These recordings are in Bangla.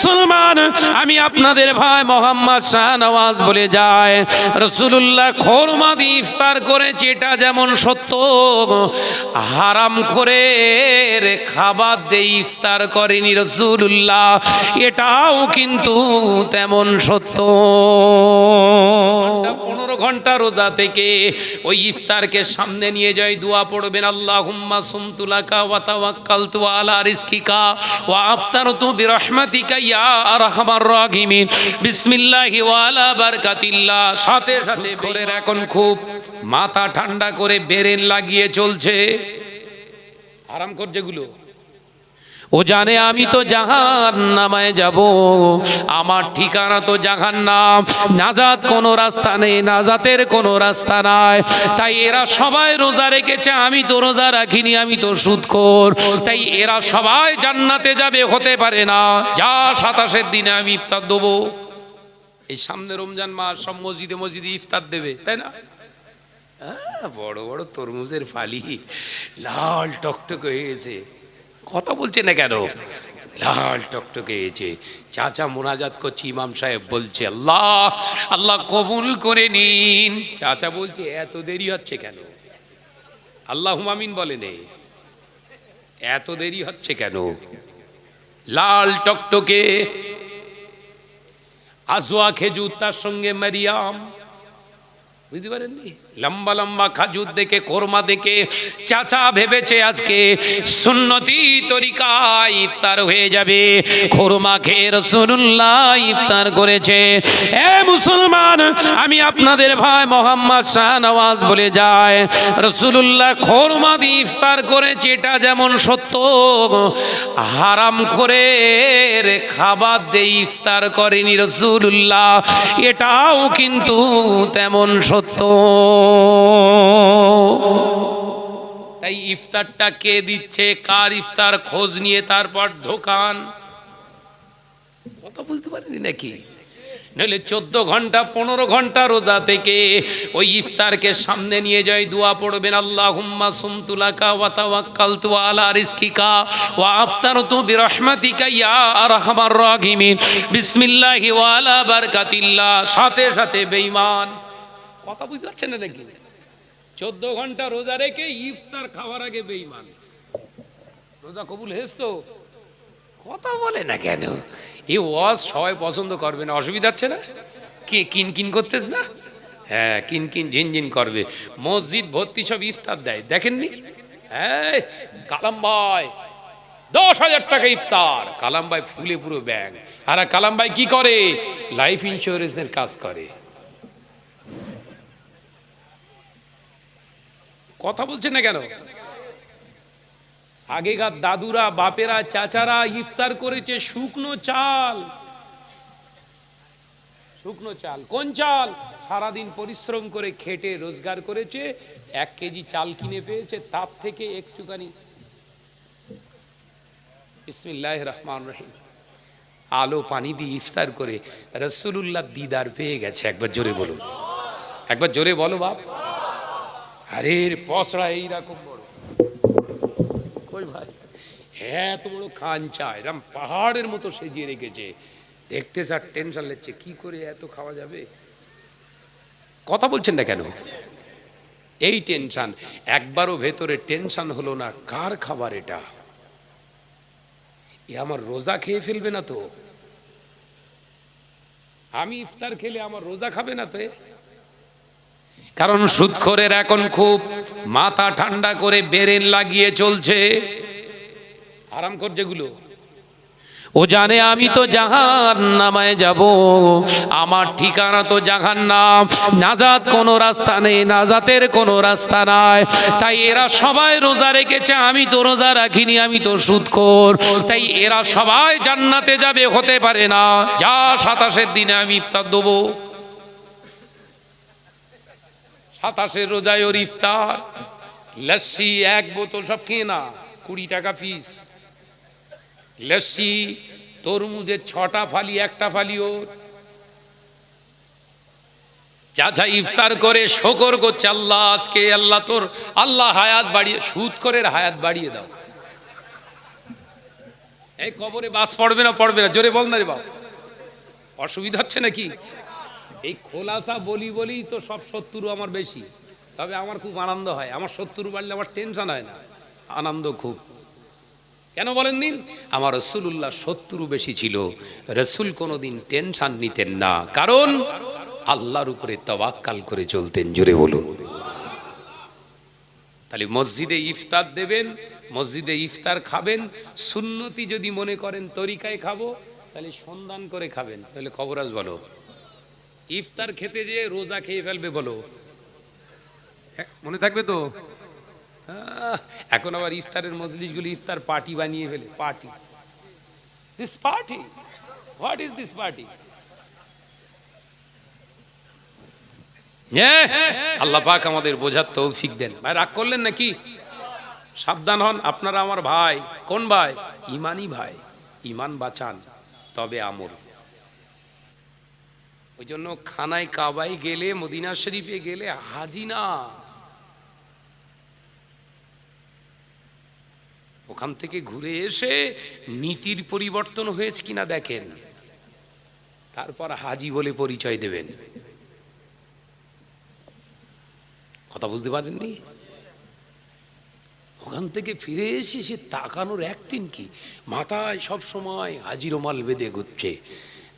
মুসলমান, আমি আপনাদের ভাই মোহাম্মদ শাহনওয়াজ বলে যায় রসুল্লাহ খোরমা দিয়ে ইফতার করেছে, এটা যেমন সত্য। হারাম করে খাবার দিয়ে ইফতার করেনি রসুল্লাহ এটাও কিন্তু তেমন সত্য। ঘণ্টা রোজা থেকে ওই ইফতারকে সামনে নিয়ে যাই দোয়া পড়বেন আল্লাহ হুম্মা সুমতুলাকা ওয়াতাওয়াক্কাল তু আলা রিজকিকা ওয়া আফতারতু বিরহমাতিকা ইয়া আরহামার রাহিমিন। বিসমিল্লাহি ওয়া আলা বারকাতিল্লাহ। সাথে সাথে করে এখন খুব মাথা ঠান্ডা করে বেরেন লাগিয়ে চলছে। আরাম কর যেগুলো ও জানে আমি তো জাহান নামায় যাব। আমার ঠিকানা তো জাহান নাম নাজাত কোনো রাস্তা নেই, নাজাতের কোনো রাস্তা নাই। তাই এরা সবাই রোজা রেখেছে, আমি তো রোজা রাখিনি, আমি তো সুদখোর। তাই এরা সবাই জান্নাতে যাবে, হতে পারে না। যা সাতাশের দিনে আমি ইফতার দেবো। এই সামনে রমজান মাস, সব মসজিদে মসজিদে ইফতার দেবে, তাই না? বড় বড় তরমুজের ফালি লাল টকটক হয়ে গেছে। কথা বলছে না কেন? লাল টকটকে হয়েছে চাচা মোনাজাত করছি, ইমাম সাহেব বলছে, আল্লাহ আল্লাহ কবুল করে নিন। চাচা বলছে, এত দেরি হচ্ছে কেন? আল্লাহ হুমামিন বলেন এত দেরি হচ্ছে কেন? লাল টকটকে আজোয়া খেজুর তার সঙ্গে মারিয়াম বুঝতে পারেননি? লম্বা লম্বা খাজুর দেখে, কোরমা দেখে, চাচা ভেবেছে আজকে সুন্নতি তরিকায় ইফতার হয়ে যাবে। কোরমা খেয়ে রসুল্লাহ ইফতার করেছে। এ মুসলমান, আমি আপনাদের ভাই মোহাম্মদ শাহনওয়াজ বলে যায় রসুল্লাহ খোরমা দিয়ে ইফতার করেছে, এটা যেমন সত্য। হারাম করে খাবার দিয়ে ইফতার করেনি রসুল্লাহ এটাও কিন্তু তেমন সত্য। তাই ইফতারটা কে দিচ্ছে, কার ইফতার, খোঁজ নিয়ে তারপর দোকান। কথা বুঝতে পারিনি নাকি? নইলে চোদ্দ ঘণ্টা, পনেরো ঘণ্টা রোজা থেকে ওই ইফতারকে সামনে নিয়ে যাই দোয়া পড়বেন আল্লাহ হুম্মা সুমতুলাকা ওয়াতাওয়াক্কাল তু আলা রিজকিকা ওয়া আফতারতু বিরহমাতিকা ইয়া আরহামার রাহিমিন। বিসমিল্লাহি ওয়া আলা বারকাতিল্লাহ। সাথে সাথে বেঈমান। কথা বুঝতে পারছেন না নাকি চোদ্দ ঘণ্টা রোজা রেখে ইফতার খাওয়ার আগে বেইমান রোজা কবুল হেস তো? কথা বলে না কেন? এ ওয়াজ সবাই পছন্দ করবে না, অসুবিধা হচ্ছে না? কে কিন কিন করতেছ না? হ্যাঁ কিন কিন ঝিনঝিন করবে। মসজিদ ভর্তি সব ইফতার দেয়, দেখেননি? হ্যাঁ কালাম ভাই দশ হাজার টাকা ইফতার। কালাম ভাই ফুলে পুরো ব্যাং আর কালাম ভাই কি করে? লাইফ ইন্স্যুরেন্সের কাজ করে। কথা বলছেন না কেন? আগেকার দাদুরা, বাপেরা, চাচারা ইফতার করেছে শুকনো চাল। শুকনো চাল। কোন চাল? সারাদিন পরিশ্রম করে খেটে রোজগার করেছে, এক কেজি চাল কিনে পেয়েছে, তার থেকে একটুখানি। বিসমিল্লাহ রহমান রহিম। আলো, পানি দিয়ে ইফতার করে। রসুল্লাহ দিদার পেয়ে গেছে। একবার জোরে বলুন। একবার জোরে বলো বাপ। আরে পসরা এইরকম বড়। কই ভাই, এত বড় খাঞ্চা, এরম পাহাড়ের মতো সেজিয়ে রেখেছে। দেখতে স্যার টেনশন লেচ্ছে কি করে এত খাওয়া যাবে? কথা বলছেন না কেন? এই টেনশন, একবারও ভেতরে টেনশন হলো না, কার খাবার এটা? এ আমার রোজা খেয়ে ফেলবে না তো? আমি ইফতার খেলে আমার রোজা খাবে না তো? কারণ সুদখোরের এখন খুব মাথা ঠান্ডা করে বেরেন লাগিয়ে চলছে। আরাম কর যেগুলো। ও জানে আমি তো জাহান নামায় যাব। আমার ঠিকানা তো জাহান নাম নাজাত কোনো রাস্তা নেই, নাজাতের কোনো রাস্তা নাই। তাই এরা সবাই রোজা রেখেছে, আমি তো রোজা রাখিনি, আমি তো সুদখোর তাই এরা সবাই জান্নাতে যাবে, হতে পারে না। যা সাতাশের দিনে আমি ইফতার দেবো। সাতাশের রোজায় ওর ইফতার। লস্যি এক বোতল সব খেয়ে না, কুড়ি টাকা ফিস। লস্যি, তরমুজের ছটা ফালি, একটা ফালি ওর। চাচা ইফতার করে শকর করছে, আল্লাহ আজকে আল্লাহ তোর, আল্লাহ হায়াত বাড়িয়ে, সুদ করে হায়াত বাড়িয়ে দাও। এই কবরে বাস পড়বে না পড়বে না, জোরে বল না রে বাবা অসুবিধা হচ্ছে নাকি? এই খোলাসা বলি বলি তো সব শত্রু আমার বেশি। তবে আমার খুব আনন্দ হয়। আমার শত্রু বাড়লে আমার টেনশন হয় না। আনন্দ খুব। কেন বলেন দিন আমার রসুল্লাহ শত্রু বেশি ছিল। রসুল কোনোদিন টেনশন নিতেন না। কারণ আল্লাহর উপরে তবাক্কাল করে চলতেন। জোরে বলুন। তাহলে মসজিদে ইফতার দেবেন, মসজিদে ইফতার খাবেন, সুন্নতি যদি মনে করেন তরিকায় খাব, তাহলে সন্ধান করে খাবেন। তাহলে খবরাজ বলো। ইফতার খেতে যেয়ে রোজা খেয়ে ফেলবে বলো। হ্যাঁ, মনে থাকবে তো? এখন আবার ইফতারের মজলিসগুলি ইফতার পার্টি বানিয়ে ফেলে party. This party what is this party আল্লাহ পাক আমাদের বোঝার তৌফিক দেন। ভাই রাগ করলেন নাকি? সাবধান হন আপনারা আমার ভাই। কোন ভাই? ইমানই ভাই। ইমান বাঁচান তবে আমল। ওই জন্য খানায় কাবাই গেলে, মদিনা শরীফে গেলে হাজি না। ওখান থেকে ঘুরে এসে নীতির পরিবর্তন হয়েছে কিনা দেখেন। তারপর হাজি বলে পরিচয় দেবেন। কথা বুঝতে পারেননি? ওখান থেকে ফিরে এসে সে তাকানোর একদিন কি? মাথায় সব সময় হাজির মাল বেঁধে ঘুরছে।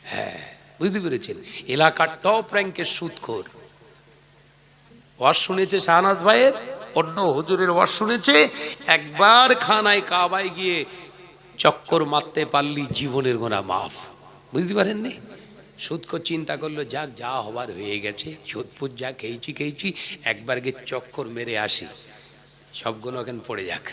হ্যাঁ। বুঝতে পেরেছেন? এলাকার টপ র্যাঙ্কের সুদখোর ওয়াজ শুনেছে শাহনাজ ভাইয়ের, অন্য হুজুরের ওয়াজ শুনেছে, একবার খানায় কাবায় গিয়ে চক্কর মারতে পারলি জীবনের গোনা মাফ। বুঝতে পারেননি? সুদকর চিন্তা করল, যাক, যা হবার হয়ে গেছে, সুদপুর যা খেয়েছি খেয়েছি, একবার গিয়ে চক্কর মেরে আসি। সবগুলো এখন পড়ে যাক।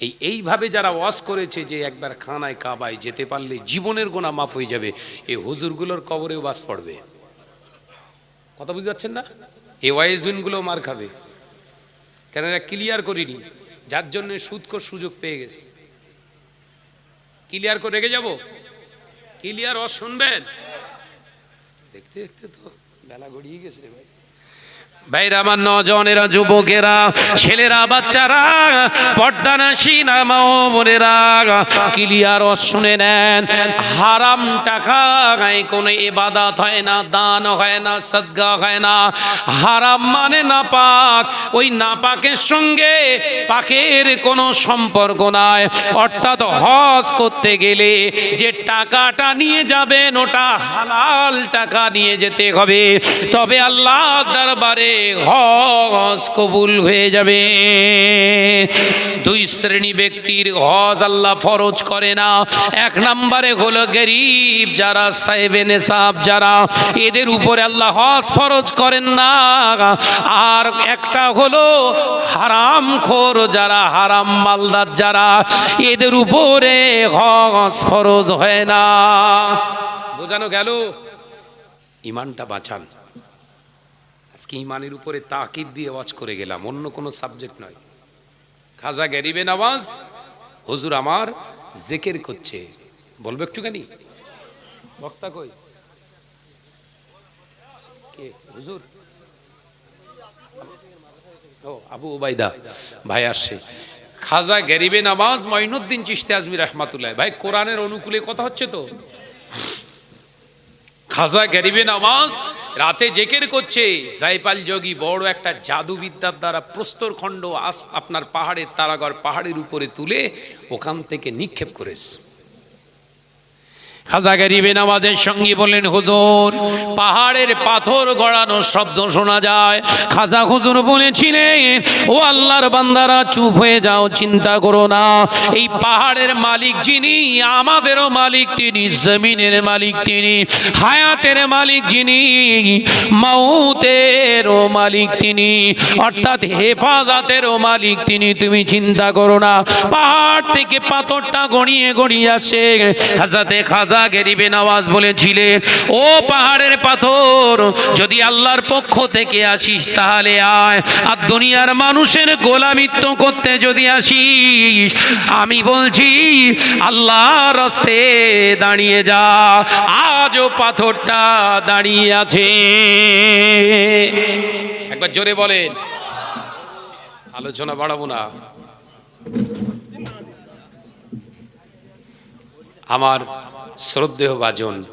এই, এইভাবে যারা ওয়াশ করেছে যে একবার খানায় কাবায় যেতে পারলে জীবনের গোনা মাফ হয়ে যাবে, এই হুজুরগুলোর কবরেও বাস পড়বে। কথা বুঝতে পারছেন না? এ ওয়াইজুনগুলো মার খাবে। কেন এরা ক্লিয়ার করিনি? যার জন্য সুদকর সুযোগ পেয়ে গেছে। ক্লিয়ার করে রেখে যাব? ক্লিয়ার অস শুনবেন? দেখতে দেখতে তো বেলা গড়িয়ে গেছে ভাই। ভাইরা, আমার যুবকেরা, ছেলেরা, বাচ্চারা ক্লিয়ার শুনে নেন। হারাম টাকা কোনো এবাদাত হয় না, দান না না। হারাম মানে নাপাক, ওই নাপাকের সঙ্গে পাকের কোনো সম্পর্ক নাই। অর্থাৎ হজ করতে গেলে যে টাকাটা নিয়ে যাবেন, ওটা হালাল টাকা নিয়ে যেতে হবে। তবে আল্লাহ দরবারে হজ কবুল হয়ে যাবে। দুই শ্রেণি ব্যক্তির হজ আল্লাহ ফরজ করে না। এক নম্বরে হলো গরিব, যারা সাহেবে নেশাব, যারা এদের উপরে আল্লাহ হজ ফরজ করেন না। আর একটা হলো হারাম খোর, যারা হারাম মালদার, যারা এদের উপরে হজ ফরজ হয় না। বোঝানো গেল? ইমানটা বাঁচান। আজকে ইমানের উপরে তাকিদ দিয়ে ওয়াজ করে গেলাম, অন্য কোনো সাবজেক্ট নয়। খাজা গেরিবে নামাজ হুজুর আমার জেকের করছে। বলব একটুখানি? বক্তা কই? কে? হুজুর? ও, আবু উবাইদা। ভাই আসছে। খাজা গেরিবে নামাজ মঈনুদ্দিন চিশতে আজমি রহমাতুল্লাহ। ভাই, কোরআনের অনুকূলে কথা হচ্ছে তো? খাজা গরিবে নামাজ রাতে জেকের করছে জাইপাল যোগী বড় একটা জাদুবিদ্যার দ্বারা প্রস্তর খণ্ড আস আপনার পাহাড়ের তারাগড় পাহাড়ের উপরে তুলে ওখান থেকে নিক্ষেপ করেছে। খাজা গরিবে নামাজের সঙ্গে বললেন, হুজুর, পাহাড়ের পাথর গড়ানোর শব্দ শোনা যায়। খাজা হুজুর বলেছিলেন, ও আল্লাহর বান্দারা, চুপ হয়ে যাও, চিন্তা করো না। এই পাহাড়ের মালিক যিনি, আমাদেরও মালিক তিনি, জমিনের মালিক তিনি, হায়াতের মালিক যিনি, মাউতেরও মালিক তিনি, অর্থাৎ হেফাজতেরও মালিক তিনি, তুমি চিন্তা করো না। পাহাড় থেকে পাথরটা গড়িয়ে গড়িয়ে আসে। হাজাতে খাজা গেরিবে নওয়াজ বলেছিলেন ও পাহাড়ের পাথর, যদি আল্লাহর পক্ষ থেকে আসিস তাহলে আয়, আর দুনিয়ার মানুষের গোলামিত্ব করতে যদি আসিস, আমি বলছি, আল্লাহর রাস্তে দাঁড়িয়ে যা, আজও পাথরটা দাঁড়িয়ে আছে। একবার জোরে বলেন, আলোচনা বাড়াবো না। আমার শ্রদ্ধেয় বাজন।